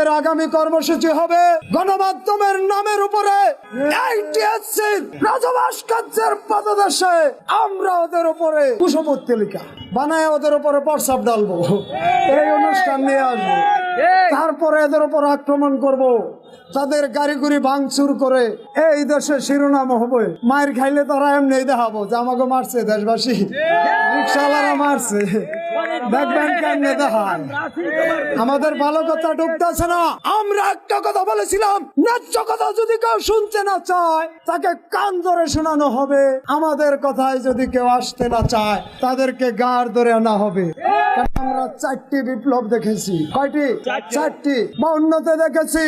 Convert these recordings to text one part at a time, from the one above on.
আমাদের আগামী কর্মসূচি হবে গণমাধ্যমের নামের উপরে AITSC রাজা ভাস্কর্যের পদদেশে। আমরা ওদের উপরে কুশপত্রিকা বানায় ওদের উপরে প্রস্তাব ডালবো এই অনুষ্ঠান নিয়ে আসব। তারপরে এদের উপর আক্রমণ করব। তাদের গাড়ি গুড়ি ভাঙচুর করে এই দেশে শিরোনাম হবে। মায়ের খাইলে তারা এমনি দেখাবো যে আমাকে মারছে দেশবাসী। রিক্সাওয়ালারা মারছে। আমাদের ভালো কথা ঢুকতেছে না। আমরা একটা কথা বলেছিলাম, ন্যায্য কথা যদি কেউ শুনতে না চায়, তাকে কান ধরে শোনানো হবে। আমাদের কথায় যদি কেউ আসতে না চায়, তাদেরকে গাড় ধরে আনা হবে। আমরা চারটি বিপ্লব দেখেছি। কয়টি? চারটি। বাউন্নতে দেখেছি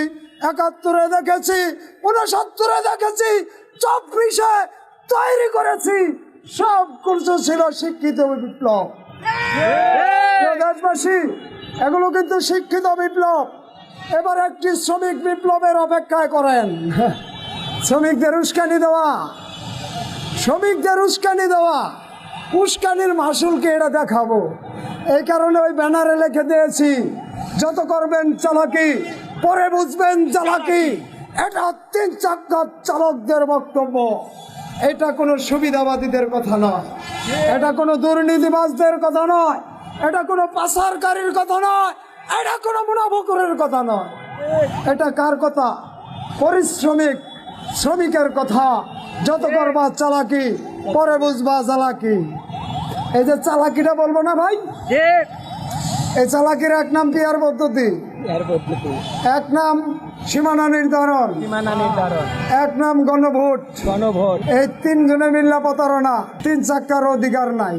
একাত্তরে দেখেছি উনসত্তরে দেখেছি চব্বিশে তৈরি করেছি। সব কিছু ছিল শিক্ষিত বিপ্লব। দেশবাসী এগুলো কিন্তু শিক্ষিত বিপ্লব। এবার একটি শ্রমিক বিপ্লবের অপেক্ষায় করেন। শ্রমিকদের উস্কানি দেওয়া। শ্রমিকদের উস্কানি দেওয়া। উস্কানির মাসুলকে এটা দেখাবো। এই কারণে ওই ব্যানারে লিখে দিয়েছি, যত করবেন চালাকি, পরে বুঝবেন চালাকি। এটা তিন চাক্কার চালকদের বক্তব্য। এটা কোনো সুবিধাবাদীদের কথা নয়। এটা কোনো দুর্নীতিবাজদের কথা নয়। এটা কোনো পাচারকারীর কথা নয়। এটা কোনো মুনাফকরের কথা নয়। এটা কার কথা? পরিশ্রমিক শ্রমিকের কথা যত করবা চালাকি পরে বুঝবা চালাকি। এই যে চালাকিটা বলব না ভাই? এই চালাকির এক নাম পিয়ার পদ্ধতি? এক নাম সীমানা নির্ধারণ। সীমানা নির্ধারণ। এক নাম গণভোট। গণভোট। এই তিনজনে মিল্লা প্রতারণা তিন চাক্কার অধিকার নাই।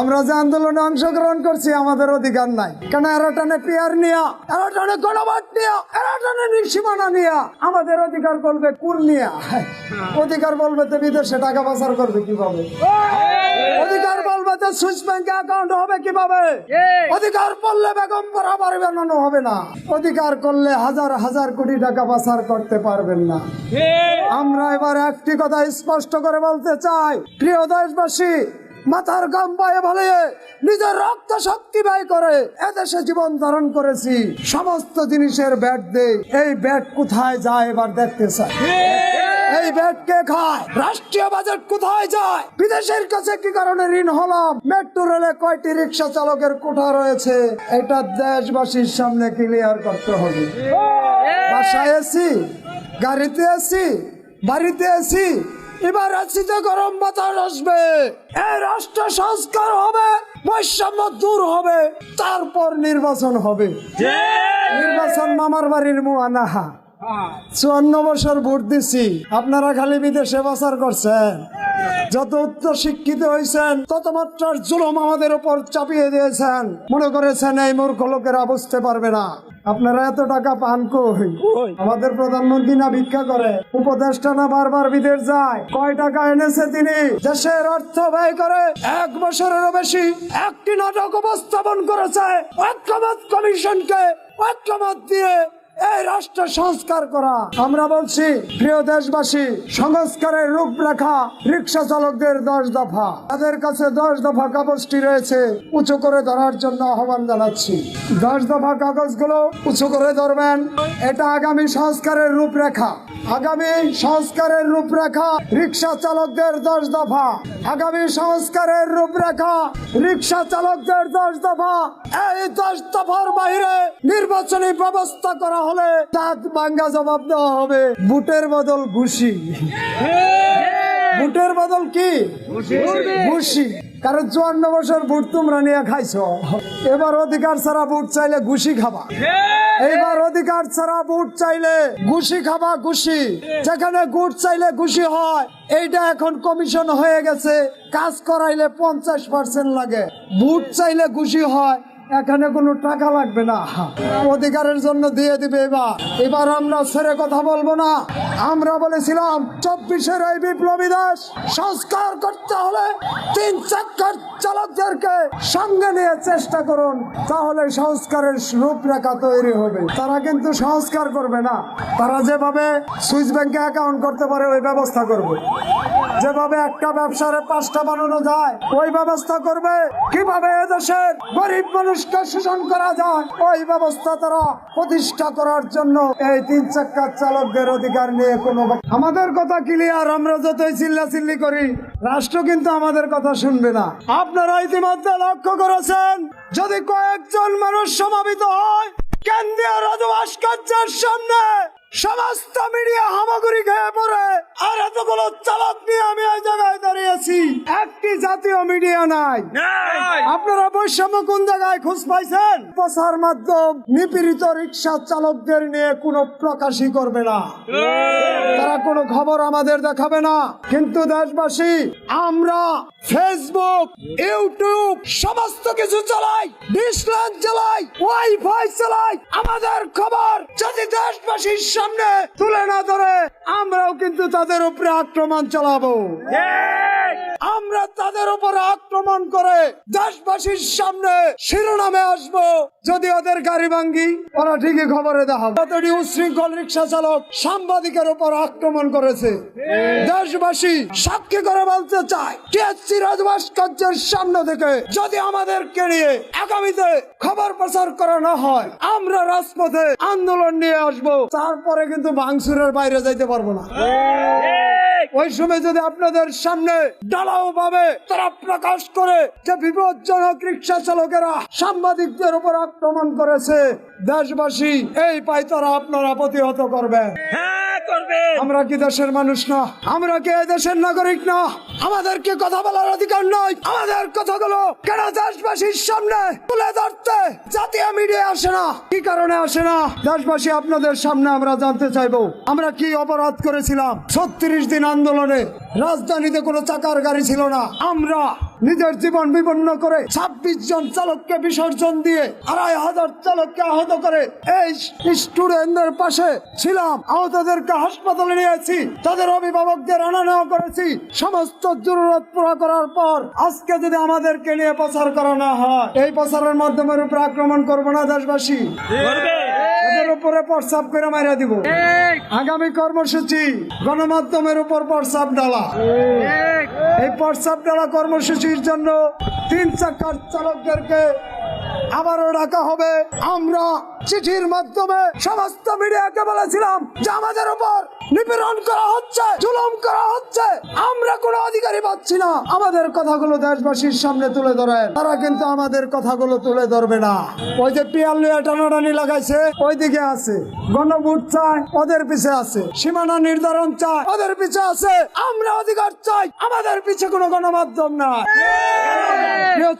আমরা যে আন্দোলনে অংশগ্রহণ করছি আমাদের অধিকার নাই। কেন এরা টানে পিয়ার নিয়া? এরা টানে গণভোট নিয়া? এরা টানে সীমানা নিয়া? আমাদের অধিকার বলবে কুর নিয়া। অধিকার বলবে তো বিদেশে টাকা পাচার করবে কীভাবে? অধিকার বলবে তো সুইস ব্যাংকে অ্যাকাউন্ট হবে কীভাবে? অধিকার বললে বেগম পরা বাড়ি বানানো হবে না। অধিকার করলে হাজার হাজার হাজার কোটি টাকা পাচার করতে পারবেন না। আমরা এবার একটি কথা স্পষ্ট করে বলতে চাই। প্রিয় দেশবাসী, মাথার গাম পায়ে বলে নিজের রক্ত শক্তি ব্যয় করে এদেশে জীবন ধারণ করেছি। সমস্ত জিনিসের ব্যাট দেই। এই ব্যাট কোথায় যায় এবার দেখতে চাই। এই ব্যাট কে খায়? রাষ্ট্রীয় বাজেট কোথায় যায়? বিদেশের কাছে কি কারণে ঋণ হলাম? মেট্রো রেলে কয়টি রিক্সা চালকের কোঠা রয়েছে? এটা দেশবাসীর সামনে ক্লিয়ার করতে হবে। বাসায় এসি গাড়িতে এসি বাড়িতে এসি এবার এসিতে গরম বাতাস আসবে। এই রাষ্ট্র সংস্কার হবে বৈষম্য দূর হবে তারপর নির্বাচন হবে। নির্বাচন মামার বাড়ির মুয়ানাহা চুয়ান্ন বছর ভোট দিছি। আপনারা খালি বিদেশে পাচার করছেন। যত উচ্চ শিক্ষিত হয়েছেন তত মাত্রার জুলুম আমাদের উপর চাপিয়ে দিয়েছেন। মনে করেছেন এই মূর্খ লোকেরা বুঝতে পারবে না। আপনারা এত টাকা পান কই? আমাদের প্রধানমন্ত্রী না ভিক্ষা করে? উপদেষ্টা না বারবার বিদেশ যায়? কয় টাকা এনেছে তিনি? দেশের অর্থ ব্যয় করে এক বছরেরও বেশি একটি নাটক উপস্থাপন করেছে ঐক্যমত কমিশনকে। ঐক্যমত দিয়ে এই রাষ্ট্র সংস্কার করা। আমরা বলছি, প্রিয় দেশবাসী, সংস্কারের রূপরেখা রিক্সা চালকদের দশ দফা। তাদের কাছে দশ দফা কাগজটি রয়েছে, উঁচু করে ধরার জন্য আহ্বান জানাচ্ছি। দশ দফা কাগজগুলো উঁচু করে ধরবেন, এটা আগামী সংস্কারের রূপরেখা। আগামী সংস্কারের রূপরেখা রিক্সা চালকদের দশ দফা। আগামী সংস্কারের রূপরেখা রিক্সা চালকদের দশ দফা। এই দশ দফার বাইরে নির্বাচনী ব্যবস্থা করা হলে দাঁত ভাঙ্গা জবাব দেওয়া হবে বুটের বদল ঘুষি। বুটের বদল কি? ঘুষি। কারণ চুয়ান্ন বছর বুট তোমরা নিয়ে খাইছো। এবার অধিকার ছাড়া বুট চাইলে ঘুষি খাবা। এইবার অধিকার ছাড়া বুট চাইলে ঘুষি খাবা ঘুষি। যেখানে গুট চাইলে ঘুষি হয়, এইটা এখন কমিশন হয়ে গেছে। কাজ করাইলে পঞ্চাশ পার্সেন্ট লাগে। বুট চাইলে ঘুষি হয় এখানে কোনো টাকা লাগবে না। অধিকারের জন্য দিয়ে দিবে এবার। এবার আমরা ছেড়ে কথা বলব না। আমরা বলেছিলাম, চব্বিশের এই বিপ্লবী দেশ সংস্কার করতে হলে তিন চাক্কার চালকদেরকে সঙ্গে নিয়ে চেষ্টা করুন, তাহলে সংস্কারের রূপরেখা তৈরি হবে। তারা কিন্তু সংস্কার করবে না। তারা যেভাবে সুইস ব্যাংকে অ্যাকাউন্ট করতে পারে, ওই ব্যবস্থা করবে। যেভাবে একটা ব্যবসার পাঁচটা বানানো যায়, ওই ব্যবস্থা করবে। কীভাবে এদেশের গরিব মানুষকে শোষণ করা যায়, ওই ব্যবস্থা তারা প্রতিষ্ঠা করার জন্য এই তিন চাক্কার চালকদের অধিকার নিয়ে কোনো আমাদের কথা ক্লিয়ার আমরা যতই চিল্লা চিল্লি করি, রাষ্ট্র কিন্তু আমাদের কথা শুনবে না। আপনারা ইতিমধ্যে লক্ষ্য করেছেন, যদি কয়েকজন মানুষ সমাবেত হয়, কেন্দ্রীয় রাজভাস্কর্যের সামনে সমস্ত মিডিয়া হামাগুড়ি খেয়ে পড়ে। আর এতগুলো চালক নিয়ে আমি এই জায়গায় দাঁড়িয়েছি। একটি জাতীয় মিডিয়া নাই। আপনারা বৈষম্য কোন জায়গায় খোঁজ পাইছেন? প্রচার মাধ্যম নিপীড়িত রিক্সা চালকদের নিয়ে কোনো প্রকাশই করবে না। তারা কোনো খবর আমাদের দেখাবে না। কিন্তু দেশবাসী আমরা ফেসবুক ইউটিউব সমস্ত কিছু চালাই। ডিসলাইন চালাই ওয়াইফাই চালাই। আমাদের খবর যদি দেশবাসীর সামনে তুলে না ধরে আমরাও কিন্তু তাদের উপরে আক্রমণ চালাবো। আমরা তাদের উপর আক্রমণ করে দেশবাসীর সামনে শিরোনামে আসব। যদি ওদের গাড়ি ভাঙ্গি, ওরা ঠিকই খবরে দেখাবো উশৃঙ্খল রিক্সা চালক সাংবাদিকের উপর আক্রমণ করেছে। দেশবাসী সাক্ষী করে বলতে চায় টিএসসি রাজভাস্কর্যের সামনে থেকে যদি আমাদেরকে নিয়ে আগামীতে খবর প্রচার করা না হয়, আমরা রাজপথে আন্দোলন নিয়ে আসব। তারপরে কিন্তু ভাঙচুরের বাইরে যাইতে পারব না। ওই সময় যদি আপনাদের সামনে ডালাও ভাবে তারা প্রকাশ করে যে বিপজ্জনক রিক্সা চালকেরা সাংবাদিকদের উপর আক্রমণ করেছে দেশবাসী এই পাই তারা আপনারা প্রতিহত করবে হ্যাঁ। আমরা কি দেশের মানুষ না? আমরা কি দেশের নাগরিক না? আমাদেরকে কথা বলার অধিকার নয় আমাদের কথাগুলো কেন দেশবাসীর সামনে তুলে ধরতে? জাতীয় মিডিয়া আসে না। কি কারণে আসে না? দেশবাসী আপনাদের সামনে আমরা জানতে চাইব। আমরা কি অপরাধ করেছিলাম? ছত্রিশ দিন আন্দোলনে রাজধানীতে কোনো চাকার গাড়ি ছিল না। আমরা নিজের জীবন বিপন্ন করে ছাব্বিশ জন চালককে বিসর্জন দিয়ে আড়াই হাজার চালককে আহত করে। এই স্টুডেন্টদের পাশে ছিলাম। আহতদেরকে হাসপাতালে নিয়েছি। তাদের অভিভাবকদের আনা নেওয়া করেছি। সমস্ত জরুরত পুরা করার পর আজকে যদি আমাদেরকে নিয়ে প্রচার করা না হয়, এই প্রচারের মাধ্যমের উপর আক্রমণ করব না দেশবাসী। এদের উপরে প্রস্তাব করে মারিয়া দিব। আগামী কর্মসূচি গণমাধ্যমের উপর প্রস্তাব ডালা এই প্রস্তাব ডালা কর্মসূচির জন্য তিন চাকার চালকদেরকে আবারও ডাকা হবে। আমরা চিঠির মাধ্যমে সমস্ত মিডিয়াকে বলেছিলাম, যে আমাদের উপর নিপীড়ন করা হচ্ছে, জুলুম করা হচ্ছে। আমরা কোনো অধিকারই পাচ্ছি না। আমাদের কথাগুলো দেশবাসীর সামনে তুলে ধরে তারা কিন্তু আমাদের কথাগুলো তুলে ধরবে না। ওই যে পিয়াল নিয়ে টানাটানি লাগাইছে ওই দিকে আছে। গণভোট চায়, ওদের পিছে আছে। সীমানা নির্ধারণ চায়, ওদের পিছে আছে। আমরা অধিকার চাই, আমাদের পিছে কোনো গণমাধ্যম না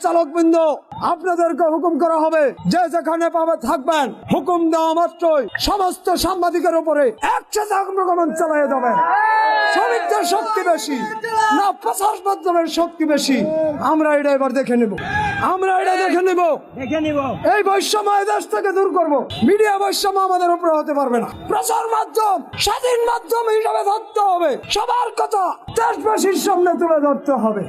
চালক বৃন্দ আপনাদেরকে হুকুম করা হবে যে যেখানে পাবে থাকবেন। হুকুম দেওয়া মাত্রই সমস্ত সাংবাদিকের উপরে একসাথে আক্রমণ চালিয়ে যাবেন শ্রমিকদের শক্তি বেশি না প্রচার মাধ্যমের শক্তি বেশি। আমরা এটা এবার দেখে নেব। আমরা এটা দেখে নেব। দেখে নিব। এই বৈষম্য দেশ থেকে দূর করব। মিডিয়া বৈষম্য আমাদের উপরে হতে পারবে না। প্রচার মাধ্যম স্বাধীন মাধ্যম হিসাবে ধরতে হবে। সবার কথা দেশবাসীর সামনে তুলে ধরতে হবে।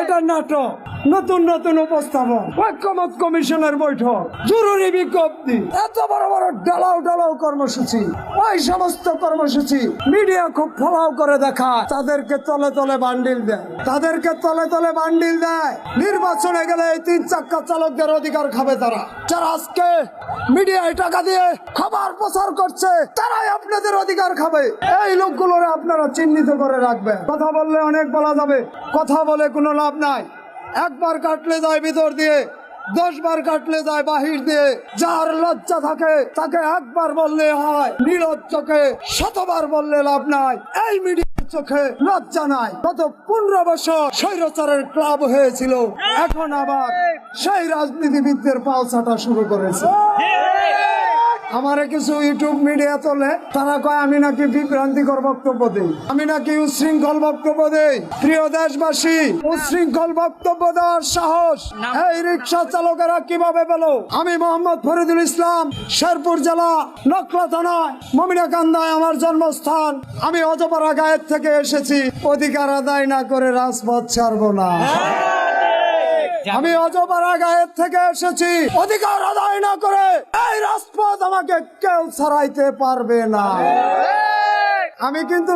এটা নাটক। নতুন নতুন কমিশনের বৈঠক। জরুরি এত বড় বড় কর্মসূচি। ওই সমস্ত কর্মসূচি মিডিয়া খুব ফলাও করে দেখায়। তাদেরকে তলে বান্ডিল দেয়। তাদেরকে তলে তলে বান্ডিল দেয়। নির্বাচনে গেলে এই তিন চাক্কা চালকদের অধিকার খাবে তারা। যারা আজকে মিডিয়ায় টাকা দিয়ে খবর প্রচার করছে, তারাই আপনাদের অধিকার খাবে। এই লোকগুলোর আপনারা চিহ্নিত করে রাখবেন। কথা বললে অনেক বলা যাবে। কথা বলে কোনো লাভ নাই। একবার কাটলে যায় ভিতর দিয়ে, দশবার কাটলে যায় বাহির দিয়ে। যার লজ্জা থাকে, তাকে একবার বললে হয় নিরজ্জকে শতবার বললে লাভ নাই। এই মিডিয়া চোখে লজ্জা নাই। গত পনেরো বছর স্বৈরাচারের ক্লাব হয়েছিল। এখন আবার সেই রাজনীতিবিদদের পাও ছাটা শুরু করেছে। আমারে কিছু ইউটিউব মিডিয়া তোলে তারা কয় আমি নাকি বিভ্রান্তিকর বক্তব্য দেই। আমি নাকি উচ্ছৃঙ্খল বক্তব্য দেই। প্রিয় দেশবাসী উচ্ছৃঙ্খল বক্তব্য দেওয়ার সাহস এই রিক্সা চালকেরা কীভাবে পেল? আমি মোহাম্মদ ফরিদুল ইসলাম শেরপুর জেলা নকলা থানায় মমিনাকান্দায় আমার জন্মস্থান। আমি অজপাড়া গায়ের থেকে এসেছি অধিকার আদায় না করে রাজপথ ছাড়বো না। আমি অজপাড়া গায়ের থেকে এসেছি। অধিকার আদায় না করে এই রাজপথ আমাকে কেউ ছাড়াইতে পারবে না। আমি কিন্তু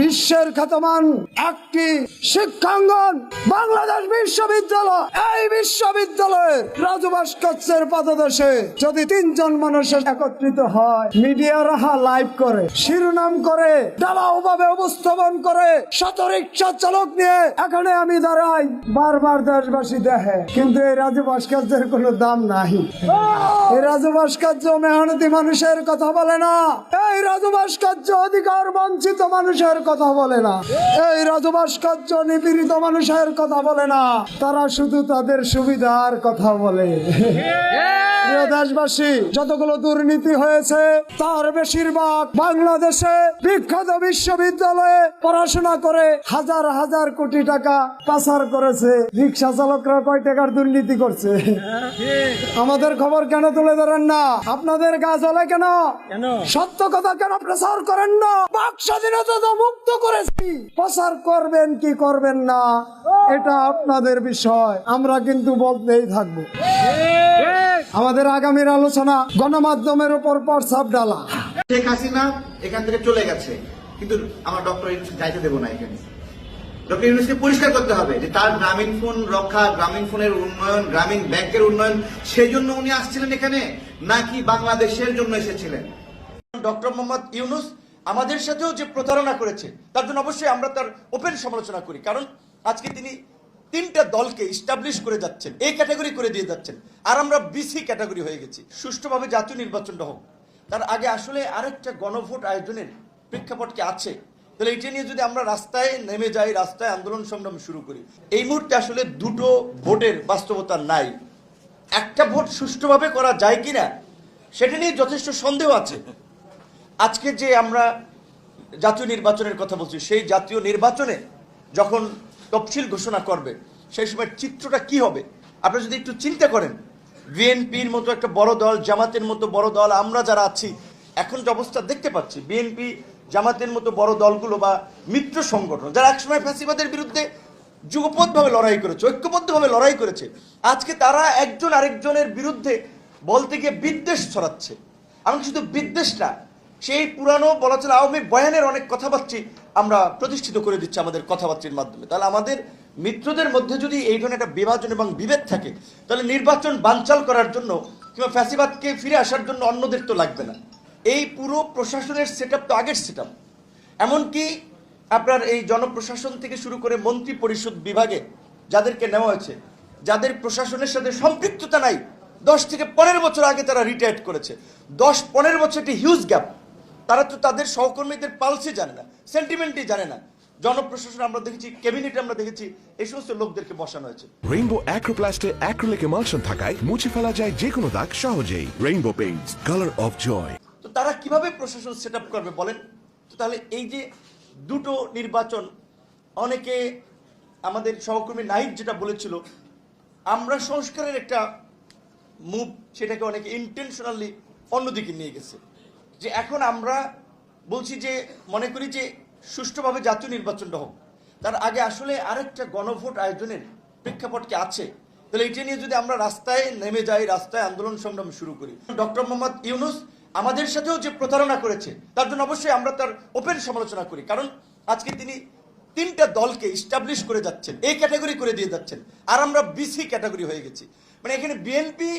বিশ্বের খ্যাতমান একটি শিক্ষাঙ্গন, বাংলাদেশ বিশ্ববিদ্যালয়। এই বিশ্ববিদ্যালয়ের রাজু ভাস্কর্যের পাদদেশে যদি তিনজন মানুষ একত্রিত হয়, মিডিয়ারা লাইভ করে, শিরোনাম করে ভাবে উপস্থাপন করে শত রিক্সা চালক নিয়ে এখানে আমি দাঁড়াই। বারবার দেশবাসী দেখে, কিন্তু এই রাজু ভাস্কর্যের কোনো দাম নাই এই রাজু ভাস্কর্য মেহনতি মানুষের কথা বলে না। এই রাজু ভাস্কর্য অধিকার বঞ্চিত মানুষের কথা বলে না। এই রাজু ভাস্কর্য নিপীড়িত মানুষের কথা বলে না। তারা শুধু তাদের সুবিধার কথা বলে। দেশবাসী, যতগুলো দুর্নীতি হয়েছে, তার বেশিরভাগ বাংলাদেশে বিখ্যাত বিশ্ববিদ্যালয়ে পড়াশোনা করে হাজার হাজার কোটি টাকা পাচার করেছে। রিক্সা চালকরা কয় টাকার দুর্নীতি করছে? আমাদের খবর কেন তুলে ধরেন না? আপনাদের গা জ্বলে কেন? কেন? সত্য কথা কেন প্রচার করেন না? বাক স্বাধীনতা তো মুক্ত করেছি। প্রচার করবেন কি করবেন না, এটা আপনাদের বিষয়। আমরা কিন্তু বলতেই থাকব। আমাদের আগামীর আলোচনা গণমাধ্যমের উপর প্রস্তাব ডালা। শেখ হাসিনা এখান থেকে চলে গেছে, কিন্তু আমার ডক্টর যাইতে দেবো না এখানে। ডক্টর ইউনুসকে পরিষ্কার করতে হবে যে তার গ্রামীণ ফোন রক্ষা, গ্রামীণ ফোনের উন্নয়ন, গ্রামীণ ব্যাংকের উন্নয়ন, সেই জন্য উনি আসছিলেন এখানে, নাকি বাংলাদেশের জন্য এসেছিলেন? ডক্টর মোহাম্মদ ইউনুস আমাদের সাথেও যে প্রতারণা করেছে, তার জন্য অবশ্যই আমরা তার ওপেন সমালোচনা করি। কারণ আজকে তিনি তিনটা দলকে ইস্টাবলিশ করে যাচ্ছেন এই ক্যাটাগরি করে দিয়ে যাচ্ছেন। আর আমরা বিসি ক্যাটাগরি হয়ে গেছি। সুষ্ঠুভাবে জাতীয় নির্বাচনটা হোক। তার আগে আসলে আরেকটা গণভোট আয়োজনের প্রেক্ষাপট কি আছে। তাহলে এটা নিয়ে যদি আমরা রাস্তায় নেমে যাই, রাস্তায় আন্দোলন সংগ্রাম শুরু করি, এই মুহূর্তে আসলে দুটো ভোটের বাস্তবতা নাই। একটা ভোট সুষ্ঠুভাবে করা যায় কিনা, সেটা নিয়ে যথেষ্ট সন্দেহ আছে। আজকে যে আমরা জাতীয় নির্বাচনের কথা বলছি, সেই জাতীয় নির্বাচনে যখন তফসিল ঘোষণা করবে, সেই সময় চিত্রটা কি হবে? আপনারা যদি একটু চিন্তা করেন, বিএনপির মতো একটা বড় দল, জামাতের মতো বড় দল, আমরা যারা আছি, এখন যে অবস্থা দেখতে পাচ্ছি, বিএনপি, জামাতের মতো বড় দলগুলো বা মিত্র সংগঠন, যারা একসময় ফ্যাসিবাদের বিরুদ্ধে যুগপথভাবে লড়াই করেছে, ঐক্যবদ্ধভাবে লড়াই করেছে, আজকে তারা একজন আরেকজনের বিরুদ্ধে বলতে গিয়ে বিদ্বেষ ছড়াচ্ছে। আমি শুধু বিদ্বেষ না সেই পুরানো বলা চলে আওয়ামী বয়ানের অনেক কথাবার্তি আমরা প্রতিষ্ঠিত করে দিচ্ছি আমাদের কথাবার্তির মাধ্যমে। তাহলে আমাদের মিত্রদের মধ্যে যদি এই ধরনের একটা বিভাজন এবং বিভেদ থাকে, তাহলে নির্বাচন বানচাল করার জন্য কিংবা ফ্যাসিবাদকে ফিরে আসার জন্য অন্যদের তো লাগবে না। এই পুরো প্রশাসনের সেট তো আগের সেট আপ এমনকি আপনার এই জনপ্রশাসন থেকে শুরু করে মন্ত্রী পরিষদ বিভাগে যাদেরকে নেওয়া হয়েছে, যাদের প্রশাসনের সাথে সম্পৃক্ততা নাই, দশ থেকে পনেরো বছর আগে তারা রিটায়ার্ড করেছে। দশ পনেরো বছর একটি হিউজ গ্যাপ তারা তো তাদের সহকর্মীদের পালসে জানে না সেন্টিমেন্টই জানে না। জনপ্রশাসন আমরা দেখেছি ক্যাবিনেটে আমরা দেখেছি এই সমস্ত লোকদেরকে বসানো হয়েছে। রেইনবো অ্যাক্রোপ্লাস্টে অ্যাক্রিলিক এমালশন থাকায় মুছে ফেলা যায় যে কোনো দাগ সহজেই। Rainbow Paints colour of joy তো তারা কীভাবে প্রশাসন সেট আপ করবে বলেন? তো তাহলে এই যে দুটো নির্বাচন অনেকে আমাদের সহকর্মী নাহিদ যেটা বলেছিল আমরা সংস্কারের একটা মুভ সেটাকে অনেকে ইন্টেনশনালি অন্যদিকে নিয়ে গেছে। যে এখন আমরা বলছি যে, মনে করি যে সুষ্ঠুভাবে জাতীয় নির্বাচনটা হোক। তার আগে আসলে আরেকটা গণভোট আয়োজনের প্রেক্ষাপট কি আছে। তাহলে এটা নিয়ে যদি আমরা রাস্তায় নেমে যাই, রাস্তায় আন্দোলন সংগ্রাম শুরু করি। ডক্টর মোহাম্মদ ইউনুস আমাদের সাথেও যে প্রতারণা করেছে, তার জন্য অবশ্যই আমরা তার ওপেন সমালোচনা করি। কারণ আজকে তিনি তিনটা দলকে ইস্টাবলিশ করে যাচ্ছেন এই ক্যাটাগরি করে দিয়ে যাচ্ছেন। আর আমরা বিসি ক্যাটাগরি হয়ে গেছি। মানে এখানে বিএনপি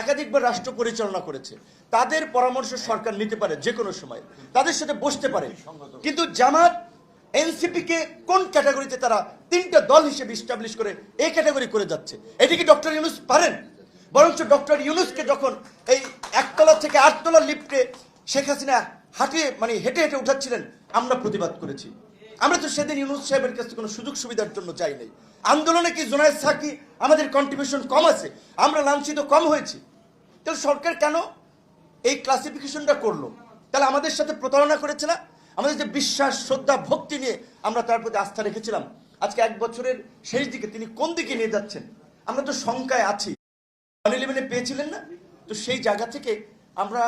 একাধিকবার রাষ্ট্র পরিচালনা করেছে। তাদের পরামর্শ সরকার নিতে পারে যে কোনো সময়। তাদের সাথে বসতে পারে। কিন্তু জামাত, এনসিপি কে কোন ক্যাটাগরিতে তারা তিনটা দল হিসেবে ইস্টাবলিশ করে, এই ক্যাটাগরি করে যাচ্ছে? এটি কি ডক্টর ইউনুস পারেন? বরঞ্চ ডক্টর ইউনুসকে যখন এই একতলা থেকে আটতলা লিফটে শেখ হাসিনা হাঁটিয়ে মানে হেঁটে হেঁটে উঠাচ্ছিলেন, আমরা প্রতিবাদ করেছি। আমরা তো সেদিন ইউনুস সাহেবের কাছে কোনো সুযোগ সুবিধার জন্য চাই নাই। আন্দোলনে কি জোনায়েদ সাকি আমাদের কন্ট্রিবিউশন কম আছে? আমরা লাঞ্ছিত কম হয়েছি। তাহলে সরকার কেন এই ক্লাসিফিকেশনটা করল? তাহলে আমাদের সাথে প্রতারণা করেছে না? আমাদের যে বিশ্বাস, শ্রদ্ধা, ভক্তি নিয়ে আমরা তার প্রতি আস্থা রেখেছিলাম। আজকে এক বছরের শেষ দিকে তিনি কোন দিকে নিয়ে যাচ্ছেন? আমরা তো শঙ্কায় আছি। ইলেভেনে পেয়েছিলেন না? তো সেই জায়গা থেকে আমরা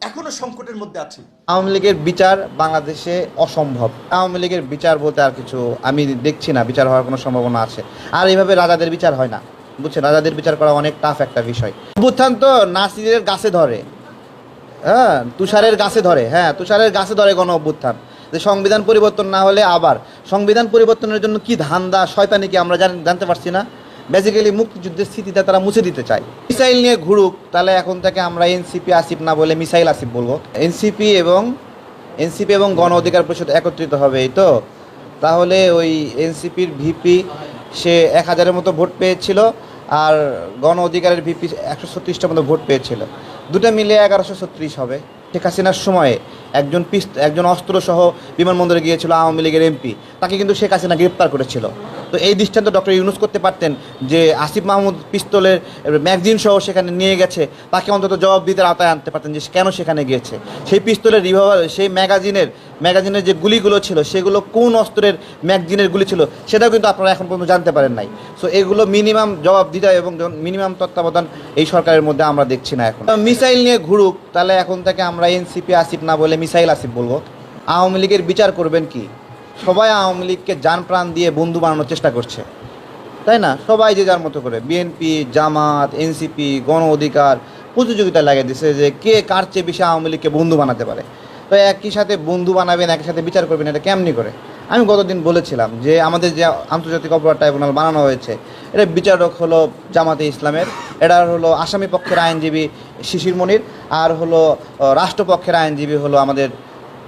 এখনও সংকটের মধ্যে আছে। আওয়ামী লীগের বিচার বাংলাদেশে অসম্ভব। আওয়ামী লীগের বিচার বলতে আর কিছু আমি দেখছি না, বিচার হওয়ার কোনো সম্ভাবনা আছে। আর এইভাবে রাজাদের বিচার হয় না। বুঝছেন? রাজাদের বিচার করা অনেক টাফ একটা বিষয়। বুঝছেন তো নাসিরের গাছে ধরে। হ্যাঁ তুষারের গাছে ধরে। হ্যাঁ তুষারের গাছে ধরে গণ অভ্যুত্থান। যে সংবিধান পরিবর্তন না হলে আবার। সংবিধান পরিবর্তনের জন্য কি ধান্দা, শয়তানি কি আমরা জান- জানতে পারছি না? বেসিক্যালি মুক্তিযুদ্ধের স্মৃতিটা তারা মুছে দিতে চায়। মিসাইল নিয়ে ঘুরুক, তাহলে এখন থেকে আমরা এনসিপি আসিফ না বলে মিসাইল আসিফ বলব। এনসিপি এবং এনসিপি এবং গণ অধিকার পরিষদ একত্রিত হবে, এই তো? তাহলে ওই এনসিপির ভিপি সে এক হাজারের মতো ভোট পেয়েছিল, আর গণ অধিকারের ভিপি একশো ছত্রিশটার মতো ভোট পেয়েছিল। দুটো মিলে এগারোশো ছত্রিশ হবে। শেখ হাসিনার সময়ে একজন পিস একজন অস্ত্রসহ বিমানবন্দরে গিয়েছিল আওয়ামী লীগের এমপি তাকে কিন্তু শেখ হাসিনা গ্রেপ্তার করেছিল। তো এই দৃষ্টান্ত ডক্টর ইউনুস করতে পারতেন যে আসিফ মাহমুদ পিস্তলের ম্যাগজিন সহ সেখানে নিয়ে গেছে, তাকে অন্তত জবাব দিতে আওতায় আনতে পারতেন যে কেন সেখানে গিয়েছে। সেই পিস্তলের রিভলভার সেই ম্যাগাজিনের ম্যাগাজিনের যে গুলিগুলো ছিল, সেগুলো কোন অস্ত্রের ম্যাগজিনের গুলি ছিল, সেটাও কিন্তু আপনারা এখন পর্যন্ত জানতে পারেন নাই। সো এগুলো মিনিমাম জবাব দিতে এবং মিনিমাম তত্ত্বাবধান এই সরকারের মধ্যে আমরা দেখছি না এখন মিসাইল নিয়ে ঘুরুক, তাহলে এখন থেকে আমরা এনসিপি আসিফ না বলে মিসাইল আসিফ বলব। আওয়ামী লীগের বিচার করবেন কি? সবাই আওয়ামী লীগকে যান প্রাণ দিয়ে বন্ধু বানানোর চেষ্টা করছে। তাই না? সবাই যে যার মতো করে। বিএনপি, জামাত, এনসিপি, গণ অধিকার প্রতিযোগিতা লাগিয়ে দিচ্ছে যে কে কার চেয়ে বেশি আওয়ামী লীগকে বন্ধু বানাতে পারে। তো একই সাথে বন্ধু বানাবেন, একই সাথে বিচার করবেন, এটা কেমনি করে? আমি গতদিন বলেছিলাম যে আমাদের যে আন্তর্জাতিক অপরাধ ট্রাইব্যুনাল বানানো হয়েছে, এটা বিচারক হলো জামাতে ইসলামের, এটা হলো আসামি পক্ষের আইনজীবী শিশির মনির, আর হলো রাষ্ট্রপক্ষের আইনজীবী হলো আমাদের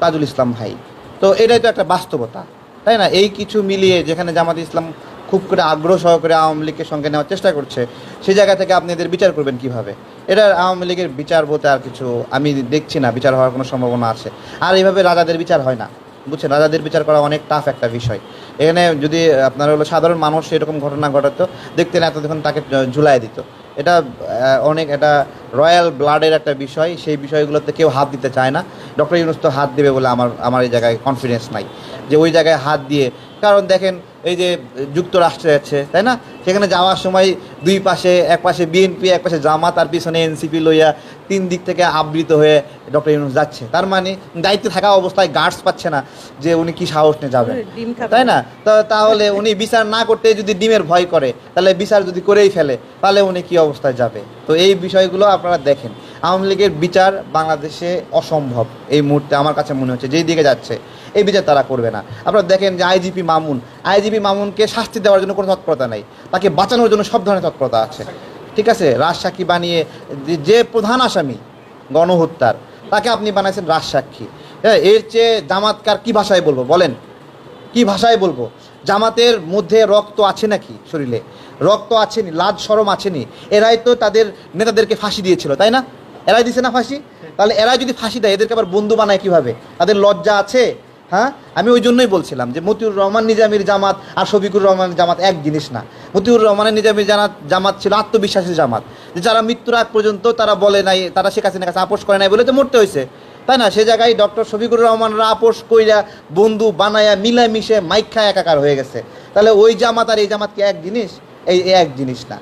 তাজুল ইসলাম ভাই। তো এটাই তো একটা বাস্তবতা, তাই না? এই কিছু মিলিয়ে যেখানে জামাত ইসলাম খুব করে আগ্রহ সহকারে আওয়ামী লীগের সঙ্গে নেওয়ার চেষ্টা করছে সেই জায়গা থেকে আপনি এদের বিচার করবেন কীভাবে? এটা আওয়ামী লীগের বিচার বলতে আর কিছু আমি দেখছি না, বিচার হওয়ার কোনো সম্ভাবনা আছে। আর এইভাবে রাজাদের বিচার হয় না, বুঝছেন? রাজাদের বিচার করা অনেক টাফ একটা বিষয়। এখানে যদি আপনার হলো সাধারণ মানুষ এরকম ঘটনা ঘটাতো, দেখতেন এতক্ষণ তাকে ঝুলাই দিত। এটা অনেক এটা রয়্যাল ব্লাডের একটা বিষয়, সেই বিষয়গুলোতে কেউ হাত দিতে চায় না। ডক্টর ইউনুস তো হাত দেবে বলে আমার আমার এই জায়গায় কনফিডেন্স নাই। যে ওই জায়গায় হাত দিয়ে, কারণ দেখেন এই যে যুক্তরাষ্ট্রে আছে তাই না? সেখানে যাওয়ার সময় দুই পাশে এক পাশে বিএনপি এক পাশে জামাত আর পিছনে এনসিপি লইয়া তিন দিক থেকে আবৃত হয়ে ডক্টর ইউনুস যাচ্ছে। তার মানে দায়িত্বে থাকা অবস্থায় গার্ডস পাচ্ছে না যে উনি কি সাহস নিয়ে যাবেন। তাই না? তো তাহলে উনি বিচার না করতে যদি ডিমের ভয় করে তাহলে বিচার যদি করেই ফেলে তাহলে উনি কি অবস্থায় যাবে? তো এই বিষয়গুলো আপনারা দেখেন। আওয়ামী লীগের বিচার বাংলাদেশে অসম্ভব। এই মুহূর্তে আমার কাছে মনে হচ্ছে যেই দিকে যাচ্ছে এই বিচার তারা করবে না। আপনারা দেখেন যে আইজিপি মামুন আইজিপি মামুনকে শাস্তি দেওয়ার জন্য কোনো তৎপরতা নেই। তাকে বাঁচানোর জন্য সব ধরনের তৎপরতা আছে। ঠিক আছে? রাজসাক্ষী বানিয়ে যে- প্রধান আসামি, গণহত্যার, তাকে আপনি বানাইছেন রাজসাক্ষী। হ্যাঁ এর চেয়ে জামাতকার কি ভাষায় বলব? বলেন। কি ভাষায় বলব? জামাতের মধ্যে রক্ত আছে নাকি শরীরে? রক্ত আছেনি লাজ সরম আছেনি। এরাই তো তাদের নেতাদেরকে ফাঁসি দিয়েছিল, তাই না? এরাই দিছে না ফাঁসি? তাহলে এরাই যদি ফাঁসি দেয়, এদেরকে আবার বন্ধু বানায় কীভাবে? তাদের লজ্জা আছে? হ্যাঁ? আমি ওই জন্যই বলছিলাম যে মতিউর রহমান নিজামির জামাত আর শফিকুর রহমানের জামাত এক জিনিস না। মতিউর রহমানের নিজামির জামাত জামাত ছিল আত্মবিশ্বাসী জামাত। যে যারা মৃত্যুর আগ পর্যন্ত তারা বলে নাই, তারা শেখ হাসিনার কাছে আপোষ করে নাই বলে তো মরতে হয়েছে। তাই না? সে জায়গায় ডক্টর শফিকুর রহমানরা আপোষ কইরা বন্ধু বানায়া মিলামিশে মাইক খায় একাকার হয়ে গেছে। তাহলে ওই জামাত আর এই জামাত কি এক জিনিস? এই এক জিনিস না।